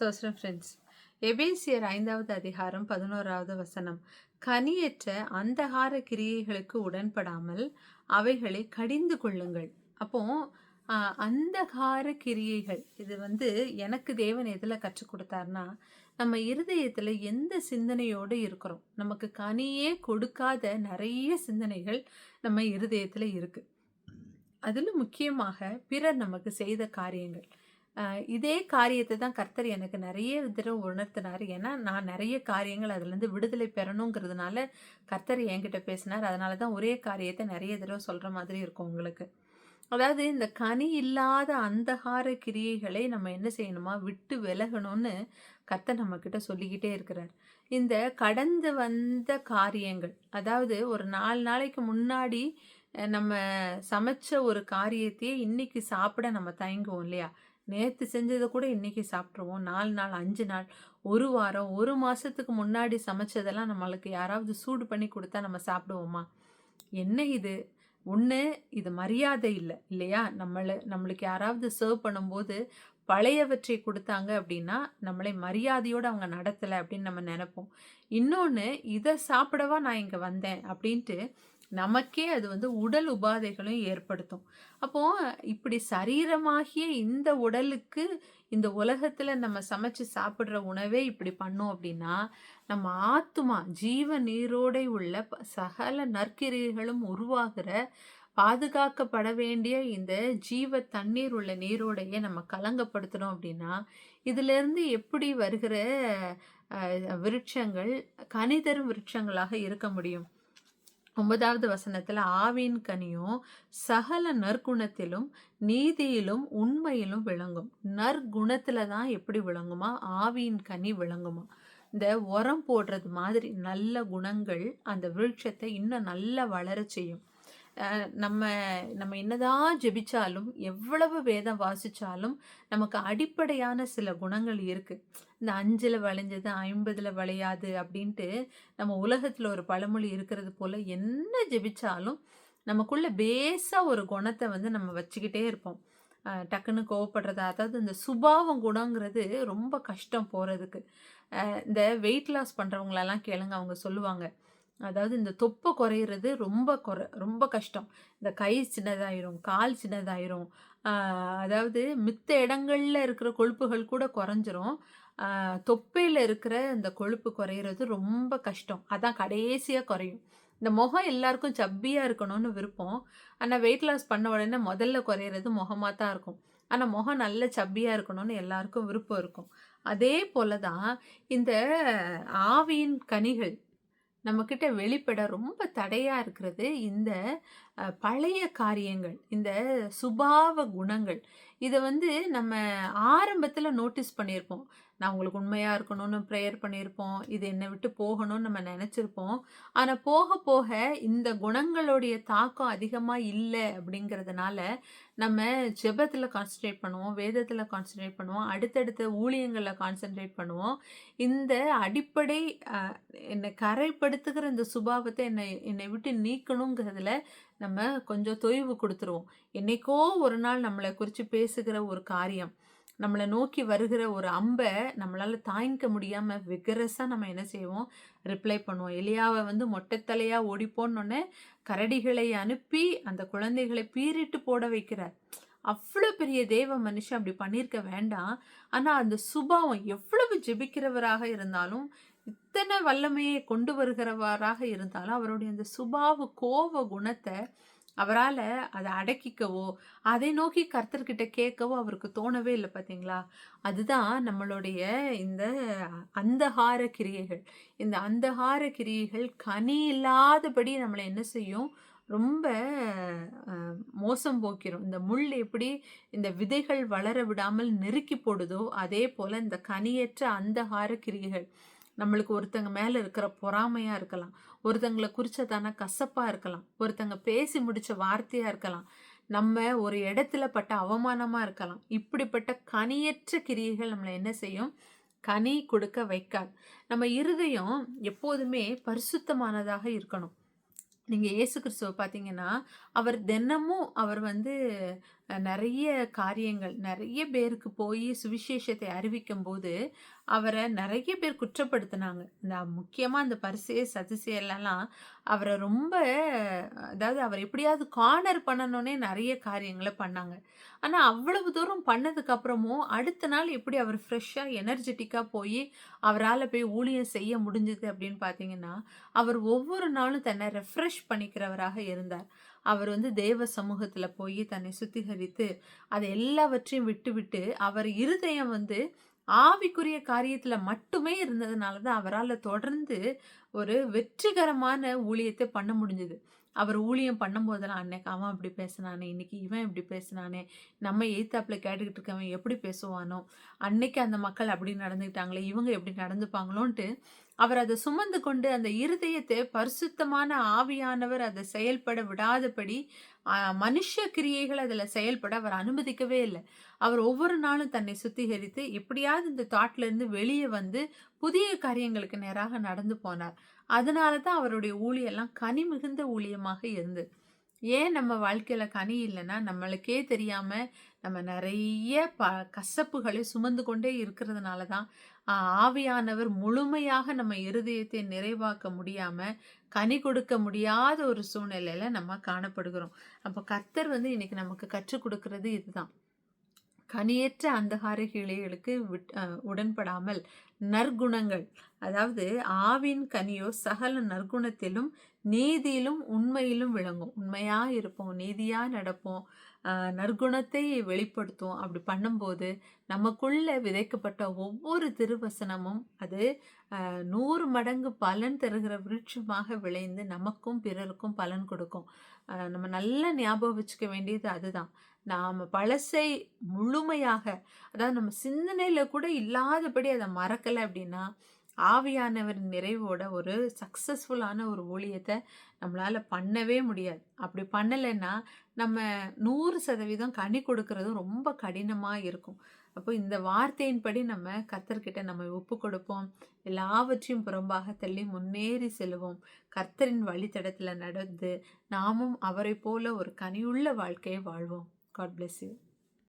சோஸ்ரம் friends எபேசியர் ஐந்தாவது அதிகாரம் பதினோராவது வசனம். கனியற்ற அந்தகார கிரியைகளுக்கு உடன்படாமல் அவைகளை கடிந்து கொள்ளுங்கள். அப்போ அந்தகார கிரியைகள் இது வந்து எனக்கு தேவன் எதில் கற்றுக் கொடுத்தாருன்னா நம்ம இருதயத்தில் எந்த சிந்தனையோடு இருக்கிறோம்? நமக்கு கனியே கொடுக்காத நிறைய சிந்தனைகள் நம்ம இருதயத்தில் இருக்குது அதில் முக்கியமாக பிறர் நமக்கு செய்த காரியங்கள். இதே காரியத்தை தான் கர்த்தர் எனக்கு நிறைய தடவை உணர்த்தினார். ஏன்னா நான் நிறைய காரியங்கள் அதுலேருந்து விடுதலை பெறணுங்கிறதுனால கர்த்தர் என்கிட்ட பேசினார். அதனால தான் ஒரே காரியத்தை நிறைய தடவை சொல்கிற மாதிரி இருக்கும் உங்களுக்கு. அதாவது இந்த கனி இல்லாத அந்தகார கிரியைகளை நம்ம என்ன செய்யணுமா? விட்டு விலகணும்னு கர்த்தர் நம்மக்கிட்ட சொல்லிக்கிட்டே இருக்கிறார். இந்த கடந்து வந்த காரியங்கள் அதாவது ஒரு நாலு நாளைக்கு முன்னாடி நம்ம சமைச்ச ஒரு காரியத்தையே இன்னைக்கு சாப்பிட நம்ம தயங்குவோம் இல்லையா? நேற்று செஞ்சதை கூட இன்றைக்கி சாப்பிட்ருவோம் நாலு நாள் அஞ்சு நாள் ஒரு வாரம் ஒரு மாதத்துக்கு முன்னாடி சமைச்சதெல்லாம் நம்மளுக்கு யாராவது சூடு பண்ணி கொடுத்தா நம்ம சாப்பிடுவோமா? என்ன இது? ஒன்று இது மரியாதை இல்லை இல்லையா? நம்மளை நம்மளுக்கு யாராவது சர்வ் பண்ணும்போது பழையவற்றை கொடுத்தாங்க அப்படின்னா நம்மளை மரியாதையோடு அவங்க நடத்தலை அப்படின்னு நம்ம நினைப்போம். இன்னொன்று இதை சாப்பிடவா நான் இங்கே வந்தேன் அப்படின்ட்டு நமக்கே அது வந்து உடல் உபாதைகளும் ஏற்படுத்தும். அப்போ இப்படி சரீரமாகிய இந்த உடலுக்கு இந்த உலகத்துல நம்ம சமைச்சு சாப்பிட்ற உணவே இப்படி பண்ணோம் அப்படின்னா நம்ம ஆத்துமா ஜீவ நீரோடை உள்ள ப- சகல நற்கிரிகளும் உருவாகிற பாதுகாக்கப்பட வேண்டிய இந்த ஜீவ தண்ணீர் உள்ள நீரோடையை நம்ம கலங்கப்படுத்துறோம் அப்படின்னா இதிலிருந்து எப்படி வருகிற விருட்சங்கள் கனிதரும் விருட்சங்களாக இருக்க முடியும்? ஒன்பதாவது வசனத்தில் ஆவின் கனியும் சகல நற்குணத்திலும் நீதியிலும் உண்மையிலும் விளங்கும். நற்குணத்தில் தான் எப்படி விளங்குமா? ஆவியின் கனி விளங்குமா? இந்த உரம் போடுறது மாதிரி நல்ல குணங்கள் அந்த விருட்சத்தை இன்னும் நல்லா வளர செய்யும். நம்ம நம்ம என்னதான் ஜெபிச்சாலும் எவ்வளவு வேதம் வாசித்தாலும் நமக்கு அடிப்படையான சில குணங்கள் இருக்குது இந்த அஞ்சில் வளைஞ்சது ஐம்பதில் வளையாது அப்படின்ட்டு நம்ம உலகத்தில் ஒரு பழமொழி இருக்கிறது போல் என்ன ஜெபிச்சாலும் நமக்குள்ள பேஸாக ஒரு குணத்தை வந்து நம்ம வச்சுக்கிட்டே இருப்போம். டக்குன்னு கோவப்படுறது அதாவது இந்த சுபாவம் குணங்கிறது ரொம்ப கஷ்டம் போகிறதுக்கு இந்த வெயிட் லாஸ் பண்ணுறவங்களெல்லாம் கேளுங்க அவங்க சொல்லுவாங்க. அதாவது இந்த தொப்பை குறையிறது ரொம்ப குறை ரொம்ப கஷ்டம். இந்த கை சின்னதாயிரும் கால் சின்னதாயிரும். அதாவது மித்த இடங்களில் இருக்கிற கொழுப்புகள் கூட குறைஞ்சிரும். தொப்பையில் இருக்கிற இந்த கொழுப்பு குறையிறது ரொம்ப கஷ்டம். அதான் கடைசியாக குறையும். இந்த முகம் எல்லாருக்கும் சப்பியாக இருக்கணும்னு விருப்பம். ஆனால் வெயிட் லாஸ் பண்ண உடனே முதல்ல குறையிறது முகமாக தான் இருக்கும். ஆனால் முகம் நல்ல சப்பியாக இருக்கணும்னு எல்லாருக்கும் விருப்பம் இருக்கும். அதே போலதான் இந்த ஆவியின் கனிகள் நம்மக்கிட்ட வெளிப்பட ரொம்ப தடையாக இருக்கிறது இந்த பழைய காரியங்கள் இந்த சுபாவ குணங்கள். இதை வந்து நம்ம ஆரம்பத்தில் நோட்டீஸ் பண்ணியிருப்போம் நான் உங்களுக்கு உண்மையாக இருக்கணும்னு ப்ரேயர் பண்ணியிருப்போம். இது என்னை விட்டு போகணும்னு நம்ம நினச்சிருப்போம். ஆனால் போக போக இந்த குணங்களுடைய தாக்கம் அதிகமாக இல்லை அப்படிங்கிறதுனால நம்ம ஜெபத்தில் கான்சன்ட்ரேட் பண்ணுவோம் வேதத்தில் கான்சன்ட்ரேட் பண்ணுவோம் அடுத்தடுத்த ஊழியங்களில் கான்சன்ட்ரேட் பண்ணுவோம். இந்த அடிப்படை என்னை கரைப்படுத்துகிற இந்த சுபாவத்தை என்னை என்னை விட்டு நீக்கணுங்கிறதுல நம்ம கொஞ்சம் தொய்வு கொடுத்துருவோம். என்னைக்கோ ஒரு நாள் நம்மளை குறித்து பேசுகிற ஒரு காரியம். நம்மளை நோக்கி வருகிற ஒரு அம்பை நம்மளால் தாங்கிக்க முடியாமல் விகரஸாக நம்ம என்ன செய்வோம்? ரிப்ளை பண்ணுவோம். எலியாவை வந்து மொட்டைத்தலையாக ஓடி கரடிகளை அனுப்பி அந்த குழந்தைகளை பீறிட்டு போட வைக்கிறார். அவ்வளோ பெரிய தேவ மனுஷன் அப்படி பண்ணியிருக்க வேண்டாம். ஆனால் அந்த சுபாவம் எவ்வளவு ஜெபிக்கிறவராக இருந்தாலும் இத்தனை வல்லமையை கொண்டு வருகிறவராக இருந்தாலும் அவருடைய அந்த சுபாவ கோப குணத்தை அவரால் அதை அடக்கிக்கவோ அதை நோக்கி கர்த்தர்கிட்ட கேட்கவோ அவருக்கு தோணவே இல்லை பார்த்தீங்களா அதுதான் நம்மளுடைய இந்த அந்தகார கிரியைகள். இந்த அந்தகார கிரியைகள் கனி இல்லாதபடி நம்மளை என்ன செய்யும்? ரொம்ப மோசம் போக்கிறோம் இந்த முள் எப்படி இந்த விதைகள் வளர விடாமல் நெருக்கி போடுதோ அதே போல் இந்த கனியற்ற அந்தகார கிரியைகள். நம்மளுக்கு ஒருத்தங்க மேல இருக்கிற பொறாமையா இருக்கலாம். ஒருத்தங்களை குறிச்சதான கசப்பா இருக்கலாம். ஒருத்தங்க பேசி முடிச்ச வார்த்தையா இருக்கலாம். நம்ம ஒரு இடத்துல பட்ட அவமானமா இருக்கலாம். இப்படிப்பட்ட கனியற்ற கிரியைகள் நம்மளை என்ன செய்யும்? கனி கொடுக்க வைக்காது. நம்ம இருதயம் எப்போதுமே பரிசுத்தமானதாக இருக்கணும். நீங்கள் இயேசு கிறிஸ்துவை பார்த்தீங்கன்னா அவர் தினமும் அவர் வந்து நிறைய காரியங்கள், நிறைய பேருக்கு போய் சுவிசேஷத்தை அறிவிக்கும் போது அவரை நிறைய பேர் குற்றப்படுத்தினாங்க இந்த முக்கியமாக அந்த பரிசே சதுசேயர்லலாம் அவரை ரொம்ப அதாவது அவர் எப்படியாவது கார்னர் பண்ணணும்னே நிறைய காரியங்களை பண்ணாங்க. ஆனால் அவ்வளவு தூரம் பண்ணதுக்கப்புறமும் அடுத்த நாள் எப்படி அவர் ஃப்ரெஷ்ஷாக எனர்ஜெட்டிக்காக போய் அவரால் போய் ஊழியம் செய்ய முடிஞ்சது அப்படின்னு பார்த்தீங்கன்னா, அவர் ஒவ்வொரு நாளும் தன்னை ரெஃப்ரெஷ் பண்ணிக்கிறவராக இருந்தார். அவர் வந்து தேவ சமூகத்தில் போய் தன்னை சுத்திகரித்து, அதை எல்லாவற்றையும் விட்டுவிட்டு, அவர் இருதயம் வந்து ஆவிக்குரிய காரியத்தில் மட்டுமே இருந்ததுனால தான் அவரால் தொடர்ந்து ஒரு வெற்றிகரமான ஊழியத்தை பண்ண முடிஞ்சது. அவர் ஊழியம் பண்ணும்போதெல்லாம், "அன்னைக்கு அவன் அப்படி பேசினானே, இன்னைக்கு இவன் இப்படி பேசினானே, நம்ம எய்த்தாப்பில் கேட்டுக்கிட்டு இருக்கவன் எப்படி பேசுவானோ, அன்னைக்கு அந்த மக்கள் அப்படி நடந்துக்கிட்டாங்களே, இவங்க எப்படி நடந்துப்பாங்களோன்ட்டு" அவர் அதை சுமந்து கொண்டு அந்த இருதயத்தை பரிசுத்தமான ஆவியானவர் அதை செயல்பட விடாதபடி, மனுஷ கிரியைகள் அதில் செயல்பட அவர் அனுமதிக்கவே இல்லை அவர் ஒவ்வொரு நாளும் தன்னை சுத்திகரித்து, எப்படியாவது இந்த தாட்லேருந்து வெளியே வந்து, புதிய காரியங்களுக்கு நேராக நடந்து போனார். அதனால தான் அவருடைய ஊழியம்லாம் கனி மிகுந்த ஊழியமாக இருந்தது. ஏன் நம்ம வாழ்க்கையில் கனி இல்லைன்னா நம்மளுக்கே தெரியாமல் நம்ம நிறைய ப கசப்புகளை சுமந்து கொண்டே இருக்கிறதுனால தான், ஆவியானவர் முழுமையாக நம்ம இருதயத்தை நிறைவாக்க முடியாம, கனி கொடுக்க முடியாத ஒரு சூழ்நிலையில நம்ம காணப்படுகிறோம். அப்போ கர்த்தர் வந்து இன்னைக்கு நமக்கு கற்றுக் கொடுக்கறது இதுதான். கனியற்ற அந்தகார கிளைகளுக்கு விட் உடன்படாமல், நற்குணங்கள் அதாவது ஆவின் கனியோ சகல நற்குணத்திலும், நீதியிலும், உண்மையிலும் விளங்கும். உண்மையாக இருப்போம், நீதியாக நடப்போம், நற்குணத்தை வெளிப்படுத்தும் அப்படி பண்ணும்போது, நமக்குள்ளே விதைக்கப்பட்ட ஒவ்வொரு திருவசனமும் அது நூறு மடங்கு பலன் தருகிற விருட்சமாக விளைந்து, நமக்கும் பிறருக்கும் பலன் கொடுக்கும். நம்ம நல்லா ஞாபகம் வச்சுக்க வேண்டியது அதுதான். நாம் பழசை முழுமையாக அதாவது நம்ம சிந்தனையில் கூட இல்லாதபடி அதை மறக்கலை அப்படின்னா, ஆவியானவர் நிறைவோட ஒரு சக்ஸஸ்ஃபுல்லான ஒரு ஊழியத்தை நம்மளால் பண்ணவே முடியாது. அப்படி பண்ணலைன்னா, நம்ம 100% கனி கொடுக்கறதும் ரொம்ப கடினமாக இருக்கும். அப்போ இந்த வார்த்தையின்படி நம்ம கர்த்தர்கிட்ட நம்ம ஒப்பு கொடுப்போம். எல்லாவற்றையும் புறம்பாக தள்ளி முன்னேறி செல்வோம் கர்த்தரின் வழித்தடத்தில் நடந்து, நாமும் அவரைப் போல ஒரு கனியுள்ள வாழ்க்கையை வாழ்வோம். God bless you.